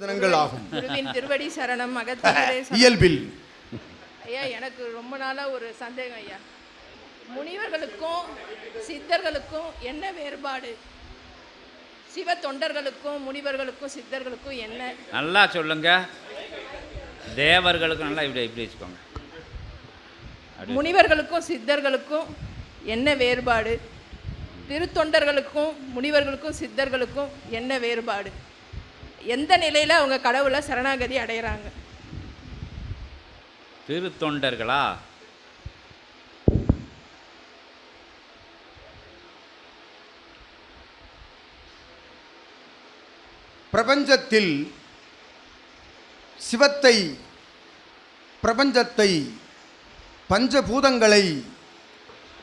தினங்கள் ஆகும் குருவின் திருவடி சரணம். இயல்பில். ஐயா எனக்கு ரொம்ப நாளா ஒரு சந்தேகம் ஐயா. முனிவர்களுக்கும் சித்தர்களுக்கும் என்ன வேறுபாடு? சிவ தொண்டர்களுக்கும் முனிவர்களுக்கும் சித்தர்களுக்கும் என்ன? நல்லா சொல்லுங்க. தேவர்களுக்கு நல்லா இப்படி இப்படி வச்சுக்கோங்க. முனிவர்களுக்கும் சித்தர்களுக்கும் என்ன வேறுபாடு? திருத்தொண்டர்களுக்கும் முனிவர்களுக்கும் சித்தர்களுக்கும் என்ன வேறுபாடு? எந்த நிலையில அவங்க கடவுளை சரணாகதி அடைகிறாங்க திருத்தொண்டர்களா? பிரபஞ்சத்தில் சிவத்தை பிரபஞ்சத்தை பஞ்சபூதங்களை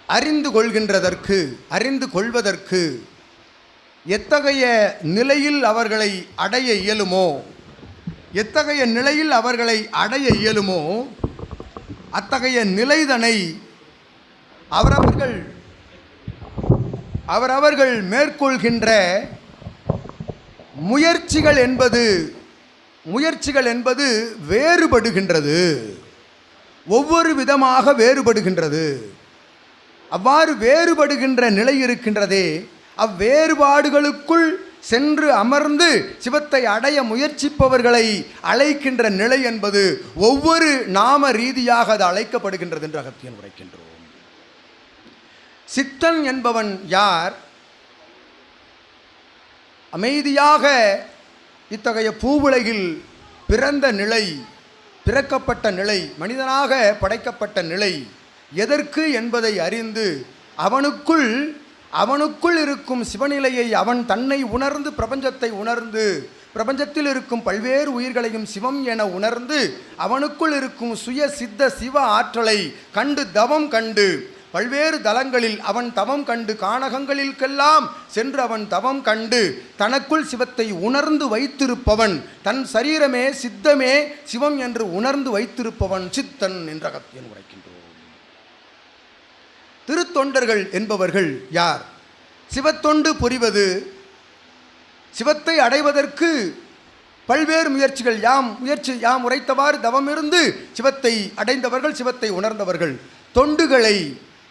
அறிந்து கொள்கின்றதற்கு அறிந்து கொள்வதற்கு எத்தகைய நிலையில் அவர்களை அடைய இயலுமோ? எத்தகைய நிலையில் அவர்களை அடைய இயலுமோ? அத்தகைய நிலைதனை அவரவர்கள் அவரவர்கள் மேற்கொள்கின்ற முயற்சிகள் என்பது முயற்சிகள் என்பது வேறுபடுகின்றது. ஒவ்வொரு விதமாக வேறுபடுகின்றது. அவ்வாறு வேறுபடுகின்ற நிலை இருக்கின்றதே அவ்வேறுபாடுகளுக்குள் சென்று அமர்ந்து சிவத்தை அடைய முயற்சிப்பவர்களை அழைக்கின்ற நிலை என்பது ஒவ்வொரு நாம ரீதியாக அது அழைக்கப்படுகின்றது என்று அகத்தியன் உரைக்கின்றோம். சித்தன் என்பவன் யார்? அமைதியாக இத்தகைய பூவுலகில் பிறந்த நிலை பிறக்கப்பட்ட நிலை மனிதனாக படைக்கப்பட்ட நிலை எதற்கு என்பதை அறிந்து அவனுக்குள் அவனுக்குள் இருக்கும் சிவநிலையை அவன் தன்னை உணர்ந்து பிரபஞ்சத்தை உணர்ந்து பிரபஞ்சத்தில் இருக்கும் பல்வேறு உயிர்களையும் சிவம் என உணர்ந்து அவனுக்குள் இருக்கும் சுய சித்த சிவ ஆற்றலை கண்டு தவம் கண்டு பல்வேறு தலங்களில் அவன் தவம் கண்டு காணகங்களிற்கெல்லாம் சென்று அவன் தவம் கண்டு தனக்குள் சிவத்தை உணர்ந்து வைத்திருப்பவன் தன் சரீரமே சித்தமே சிவம் என்று உணர்ந்து வைத்திருப்பவன் சித்தன் என்ற கத்தியன் உரைக்கின்றான் திருத்தொண்டர்கள் என்பவர்கள் யார்? சிவத்தொண்டு புரிவது சிவத்தை அடைவதற்கு பல்வேறு முயற்சிகள் யாம் முயற்சி யாம் உரைத்தவாறு தவமிருந்து சிவத்தை அடைந்தவர்கள் சிவத்தை உணர்ந்தவர்கள். தொண்டுகளை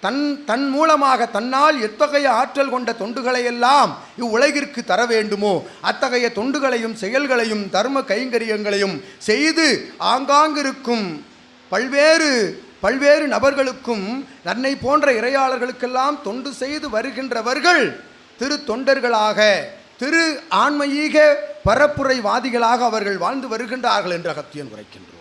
தன் தன் மூலமாக தன்னால் எத்தகைய ஆற்றல் கொண்ட தொண்டுகளை எல்லாம் இவ்வுலகிற்கு தர வேண்டுமோ? அத்தகைய தொண்டுகளையும் செயல்களையும் தர்ம கைங்கரியங்களையும் செய்து ஆங்காங்கிருக்கும் பல்வேறு பல்வேறு நபர்களுக்கும் தன்னை போன்ற இறையாளர்களுக்கெல்லாம் தொண்டு செய்து வருகின்றவர்கள் திரு தொண்டர்களாக திரு ஆன்மீக பரப்புரைவாதிகளாக அவர்கள் வாழ்ந்து வருகின்றார்கள் என்று அகத்தியன் உரைக்கின்றோம்.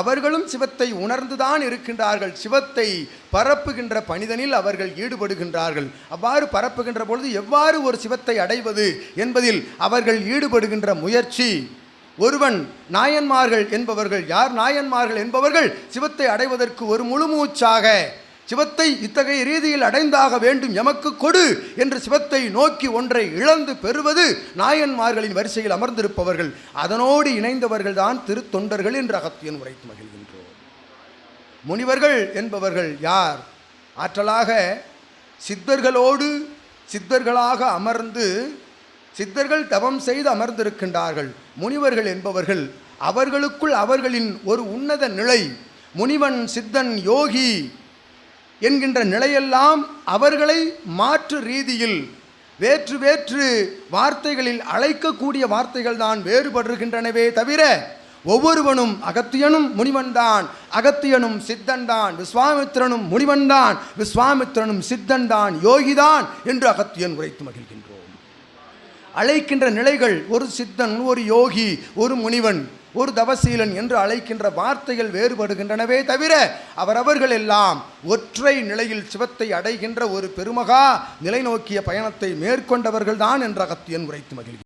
அவர்களும் சிவத்தை உணர்ந்துதான் இருக்கின்றார்கள். சிவத்தை பரப்புகின்ற பணிதனில் அவர்கள் ஈடுபடுகின்றார்கள். அவ்வாறு பரப்புகின்ற பொழுது எவ்வாறு ஒரு சிவத்தை அடைவது என்பதில் அவர்கள் ஈடுபடுகின்ற முயற்சி ஒருவன் நாயன்மார்கள் என்பவர்கள் யார் நாயன்மார்கள் என்பவர்கள் சிவத்தை அடைவதற்கு ஒரு முழுமூச்சாக சிவத்தை இத்தகைய ரீதியில் அடைந்தாக வேண்டும் எமக்கு கொடு என்று சிவத்தை நோக்கி ஒன்றை இழந்து பெறுவது நாயன்மார்களின் வரிசையில் அமர்ந்திருப்பவர்கள். அதனோடு இணைந்தவர்கள் தான் திருத்தொண்டர்கள் என்று அகத்தியன் உரைத்து மகிழ்கின்றோம். முனிவர்கள் என்பவர்கள் யார்? ஆற்றலாக சித்தர்களோடு சித்தர்களாக அமர்ந்து சித்தர்கள் தவம் செய்து அமர்ந்திருக்கின்றார்கள். முனிவர்கள் என்பவர்கள் அவர்களுக்குள் அவர்களின் ஒரு உன்னத நிலை முனிவன் சித்தன் யோகி என்கின்ற நிலையெல்லாம் அவர்களை மாற்று ரீதியில் வேற்று வேற்று வார்த்தைகளில் அழைக்கக்கூடிய வார்த்தைகள் தான் வேறுபடுகின்றனவே தவிர ஒவ்வொருவனும் அகத்தியனும் முனிவன்தான் அகத்தியனும் சித்தன்தான் விஸ்வாமித்திரனும் முனிவன்தான் விஸ்வாமித்திரனும் சித்தன்தான் யோகிதான் என்று அகத்தியன் உரைத்து மகிழ்கின்றோம். அழைக்கின்ற நிலைகள் ஒரு சித்தன் ஒரு யோகி ஒரு முனிவன் ஒரு தவசீலன் என்று அழைக்கின்ற வார்த்தைகள் வேறுபடுகின்றனவே தவிர அவரவர்கள் எல்லாம் ஒற்றை நிலையில் சிவத்தை அடைகின்ற ஒரு பெருமகா நிலை நோக்கிய பயணத்தை மேற்கொண்டவர்கள்தான் என்ற அகத்தியன் உரைத்து மகிழ்கிறார்.